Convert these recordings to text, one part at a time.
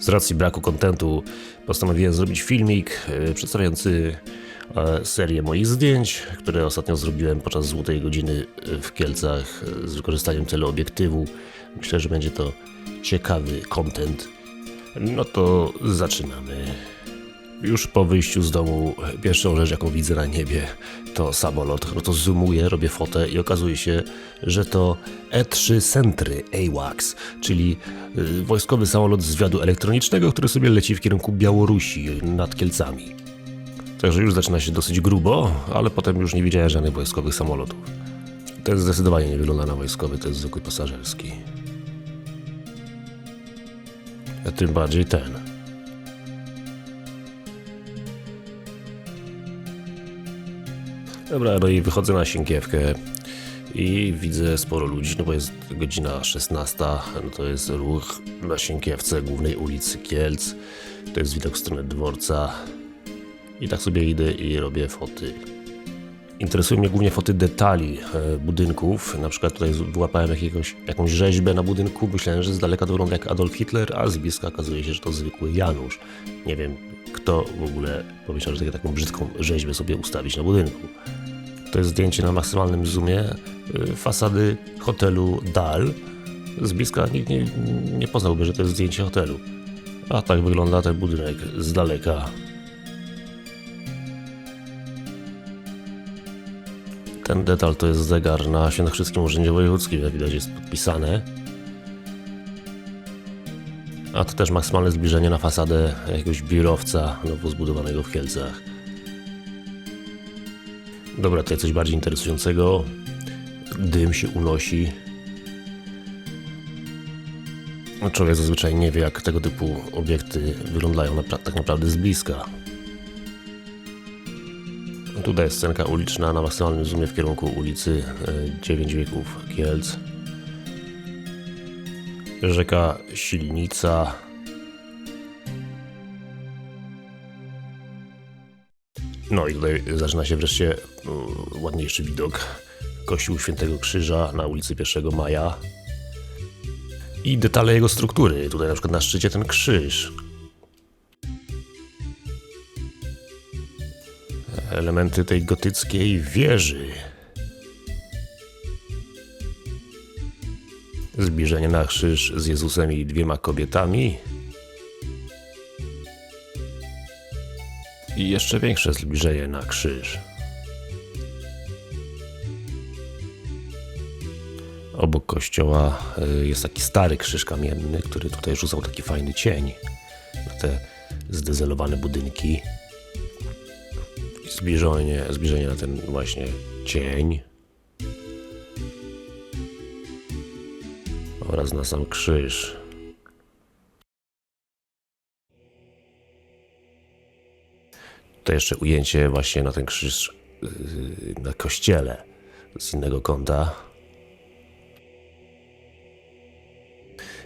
Z racji braku kontentu postanowiłem zrobić filmik e, przedstawiający e, serię moich zdjęć, które ostatnio zrobiłem podczas złotej godziny e, w Kielcach z wykorzystaniem teleobiektywu. Myślę, że będzie to ciekawy content. No to zaczynamy. Już po wyjściu z domu pierwszą rzecz jaką widzę na niebie to samolot. No to zoomuję, robię fotę i okazuje się, że to E3 Sentry AWACS, czyli y, wojskowy samolot zwiadu elektronicznego, który sobie leci w kierunku Białorusi nad Kielcami. Także już zaczyna się dosyć grubo, ale potem już nie widziałem żadnych wojskowych samolotów. Ten zdecydowanie nie wygląda na wojskowy, to jest zwykły pasażerski. A tym bardziej ten. Dobra, no i wychodzę na sienkiewkę i widzę sporo ludzi, no bo jest godzina 16, no to jest ruch na sienkiewce głównej ulicy Kielc. To jest widok w stronę dworca. I tak sobie idę i robię foty. Interesują mnie głównie foty detali e, budynków. Na przykład tutaj wyłapałem jakiegoś, jakąś rzeźbę na budynku. Myślałem, że z daleka to wygląda jak Adolf Hitler, a z bliska okazuje się, że to zwykły Janusz. Nie wiem, kto w ogóle pomyślał, że taką brzydką rzeźbę sobie ustawić na budynku. To jest zdjęcie na maksymalnym zoomie y, fasady hotelu Dal. Z bliska nikt nie, nie poznałby, że to jest zdjęcie hotelu. A tak wygląda ten budynek z daleka. Ten detal to jest zegar na Świętokrzyskim Urzędzie Wojewódzkim, jak widać jest podpisane. A to też maksymalne zbliżenie na fasadę jakiegoś biurowca nowo zbudowanego w Kielcach. Dobra, tutaj coś bardziej interesującego. Dym się unosi. No, Człowiek zazwyczaj nie wie, jak tego typu obiekty wyglądają napra- tak naprawdę z bliska. Tutaj jest scenka uliczna na maksymalnym zoomie w kierunku ulicy e, 9 wieków Kielc. Rzeka Silnica. No i tutaj zaczyna się wreszcie mm, ładniejszy widok. Kościół Świętego Krzyża na ulicy 1 Maja. I detale jego struktury. Tutaj na przykład na szczycie ten krzyż. Elementy tej gotyckiej wieży. Zbliżenie na krzyż z Jezusem i dwiema kobietami. I jeszcze większe zbliżenie na krzyż. Obok kościoła y, jest taki stary krzyż kamienny, który tutaj rzucał taki fajny cień na te zdezelowane budynki. Zbliżenie, zbliżenie na ten właśnie cień. Oraz na sam krzyż. To jeszcze ujęcie właśnie na ten krzyż yy, na kościele z innego kąta.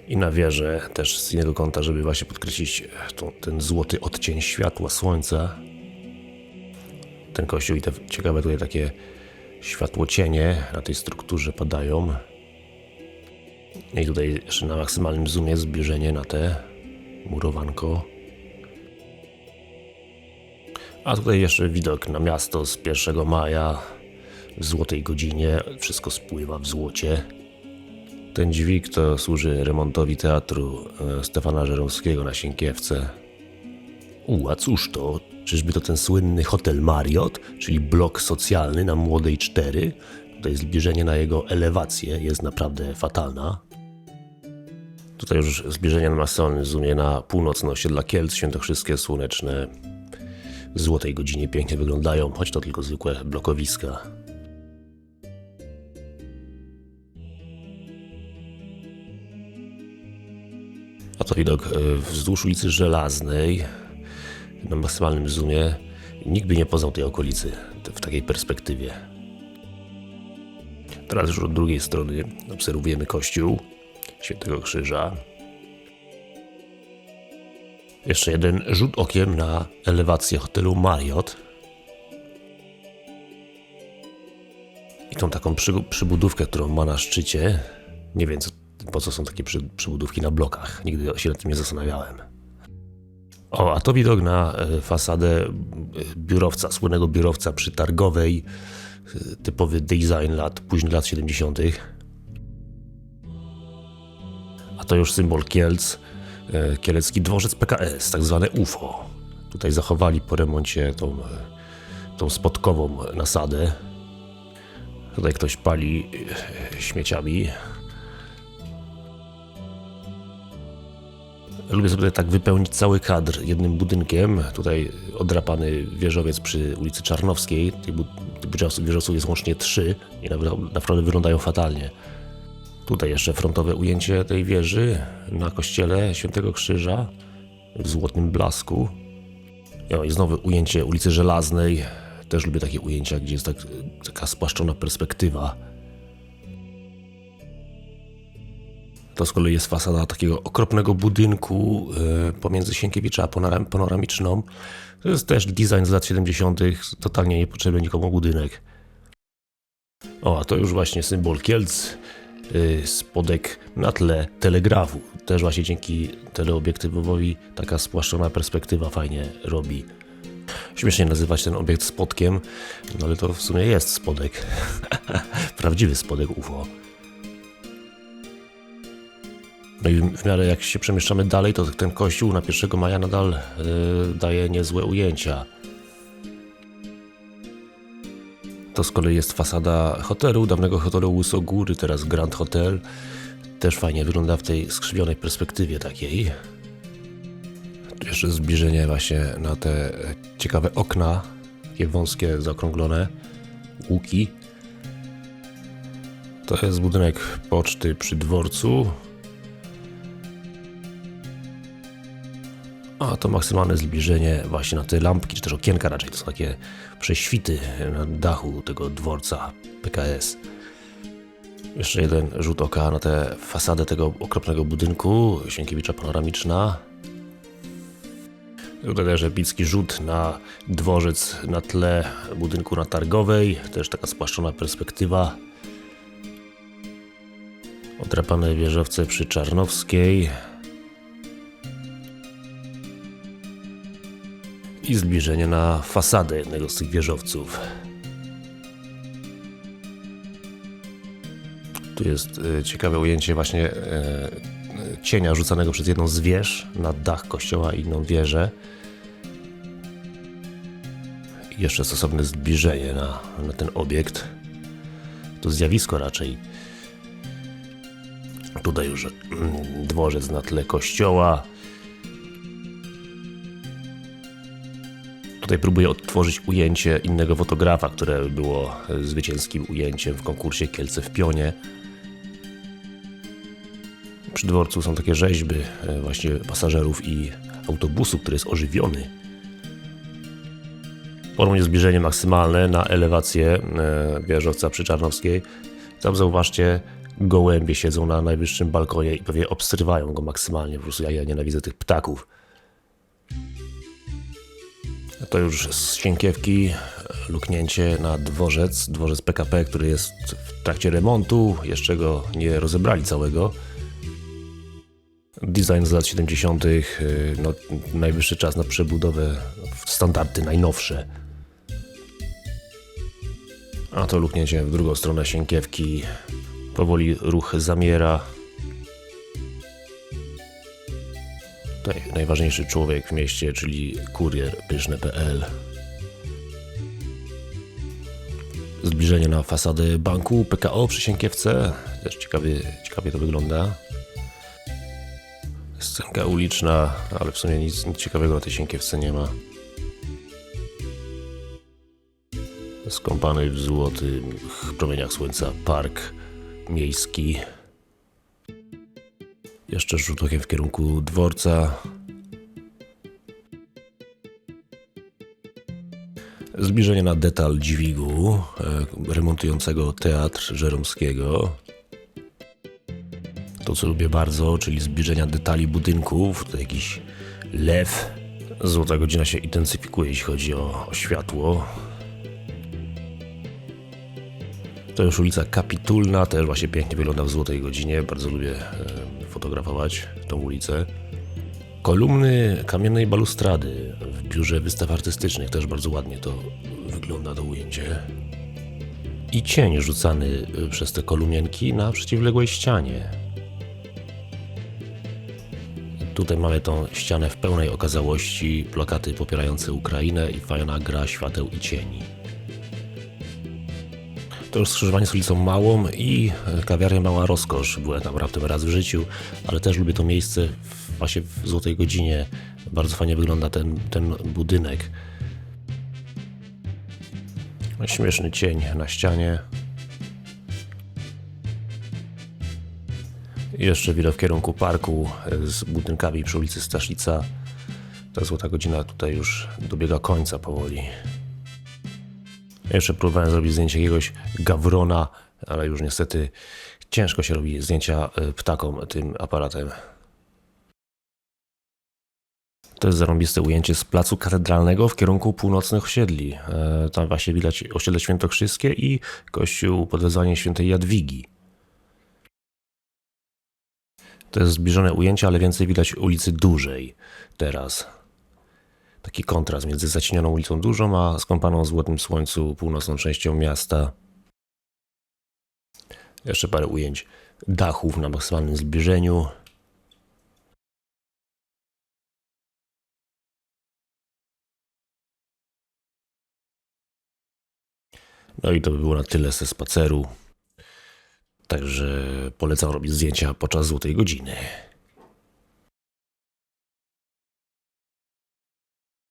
I na wieżę też z innego kąta, żeby właśnie podkreślić tą, ten złoty odcień światła słońca. Ten kościół i te ciekawe tutaj takie światłocienie na tej strukturze padają. I tutaj jeszcze na maksymalnym zoomie zbliżenie na te murowanko. A tutaj jeszcze widok na miasto z 1 maja w złotej godzinie. Wszystko spływa w złocie. Ten dźwig to służy remontowi teatru e, Stefana Żeromskiego na Sienkiewce. U, a cóż to? Czyżby to ten słynny hotel Marriott, czyli blok socjalny na Młodej 4? Tutaj zbliżenie na jego elewację jest naprawdę fatalna. Tutaj już zbliżenie na maksymalnym zoomie na północne osiedla Kielc, Świętokrzyskie, Słoneczne, złotej godzinie pięknie wyglądają, choć to tylko zwykłe blokowiska. A to widok e, wzdłuż ulicy Żelaznej na maksymalnym zoomie. Nikt by nie poznał tej okolicy w takiej perspektywie. Teraz już od drugiej strony obserwujemy kościół Świętego Krzyża. Jeszcze jeden rzut okiem na elewację hotelu Marriott. I tą taką przy, przybudówkę, którą ma na szczycie. Nie wiem, co, po co są takie przy, przybudówki na blokach. Nigdy się nad tym nie zastanawiałem. O, a to widok na e, fasadę e, biurowca, słynnego biurowca przy Targowej. E, Typowy design lat, późnych lat 70. A to już symbol Kielc, kielecki dworzec PKS, tak zwane UFO. Tutaj zachowali po remoncie tą, e, tą spotkową nasadę. Tutaj ktoś pali e, śmieciami. Lubię sobie tak wypełnić cały kadr jednym budynkiem. Tutaj odrapany wieżowiec przy ulicy Czarnowskiej. Tych, wieżowców jest łącznie trzy i naprawdę, naprawdę wyglądają fatalnie. Tutaj jeszcze frontowe ujęcie tej wieży na kościele Świętego Krzyża w złotym blasku. No i znowu ujęcie ulicy Żelaznej. Też lubię takie ujęcia, gdzie jest tak, taka spłaszczona perspektywa. To z kolei jest fasada takiego okropnego budynku e, pomiędzy Sienkiewicza a Panoram- Panoramiczną. To jest też design z lat 70. Totalnie niepotrzebny nikomu budynek. O, a to już właśnie symbol Kielc. Y, Spodek na tle telegrafu. Też właśnie dzięki teleobiektywowi taka spłaszczona perspektywa fajnie robi. Śmiesznie nazywać ten obiekt spodkiem, no ale to w sumie jest spodek. Prawdziwy spodek UFO. No i w miarę jak się przemieszczamy dalej, to ten kościół na 1 maja nadal y, daje niezłe ujęcia. To z kolei jest fasada hotelu, dawnego hotelu Łysogóry, teraz Grand Hotel. Też fajnie wygląda w tej skrzywionej perspektywie takiej. Jeszcze zbliżenie właśnie na te ciekawe okna, takie wąskie, zaokrąglone, łuki. To jest budynek poczty przy dworcu. A to maksymalne zbliżenie właśnie na te lampki, czy też okienka raczej. To są takie prześwity na dachu tego dworca PKS. Jeszcze jeden rzut oka na tę fasadę tego okropnego budynku Sienkiewicza Panoramiczna. Tutaj też epicki rzut na dworzec na tle budynku na Targowej. Też taka spłaszczona perspektywa. Odrapane wieżowce przy Czarnowskiej. I zbliżenie na fasadę jednego z tych wieżowców. Tu jest e, ciekawe ujęcie właśnie e, cienia rzucanego przez jedną z wież na dach kościoła i inną wieżę. Jeszcze stosowne zbliżenie na, na ten obiekt. To zjawisko raczej. Tutaj już mm, dworzec na tle kościoła. Tutaj próbuję odtworzyć ujęcie innego fotografa, które było e, zwycięskim ujęciem w konkursie Kielce w Pionie. Przy dworcu są takie rzeźby e, właśnie pasażerów i autobusu, który jest ożywiony. Ponownie zbliżenie maksymalne na elewację e, wieżowca przy Czarnowskiej. Tam zauważcie, gołębie siedzą na najwyższym balkonie i pewnie obstrywają go maksymalnie. Po prostu ja, ja nienawidzę tych ptaków. To już z Sienkiewki luknięcie na dworzec, dworzec PKP, który jest w trakcie remontu, jeszcze go nie rozebrali całego. Design z lat 70., y, no, najwyższy czas na przebudowę w standardy najnowsze. A to luknięcie w drugą stronę Sienkiewki. Powoli ruch zamiera. Najważniejszy człowiek w mieście, czyli kurier pyszne.pl. Zbliżenie na fasadę banku PKO przy Sienkiewce. Też ciekawie, ciekawie to wygląda. Scenka uliczna, ale w sumie nic, nic ciekawego na tej Sienkiewce nie ma. Skąpany w złotych promieniach słońca park miejski. Jeszcze rzut okiem w kierunku dworca. Zbliżenie na detal dźwigu e, remontującego teatr Żeromskiego. To, co lubię bardzo, czyli zbliżenia detali budynków. To jakiś lew. Złota godzina się intensyfikuje, jeśli chodzi o, o światło. To już ulica Kapitulna, też właśnie pięknie wygląda w złotej godzinie. Bardzo lubię e, fotografować tą ulicę. Kolumny kamiennej balustrady w biurze wystaw artystycznych też bardzo ładnie to wygląda to ujęcie. I cień rzucany y, przez te kolumnienki na przeciwległej ścianie. Tutaj mamy tą ścianę w pełnej okazałości, plakaty popierające Ukrainę i fajna gra świateł i cieni. To już skrzyżowanie z ulicą Małą i e, kawiarnia Mała Rozkosz. Byłem tam raptem raz w życiu, ale też lubię to miejsce właśnie w złotej godzinie. Bardzo fajnie wygląda ten, ten budynek. Śmieszny cień na ścianie. Jeszcze widok w kierunku parku e, z budynkami przy ulicy Staszica. Ta złota godzina tutaj już dobiega końca powoli. Jeszcze próbowałem zrobić zdjęcie jakiegoś gawrona, ale już niestety ciężko się robi zdjęcia e, ptakom tym aparatem. To jest zarąbiste ujęcie z placu katedralnego w kierunku północnych osiedli. E, Tam właśnie widać osiedle świętokrzyskie i kościół pod wezwaniem świętej Jadwigi. To jest zbliżone ujęcie, ale więcej widać ulicy Dużej teraz. Taki kontrast między zacienioną ulicą Dużą, a skąpaną w złotym słońcu północną częścią miasta. Jeszcze parę ujęć dachów na maksymalnym zbliżeniu. No i to by było na tyle ze spaceru. Także polecam robić zdjęcia podczas złotej godziny.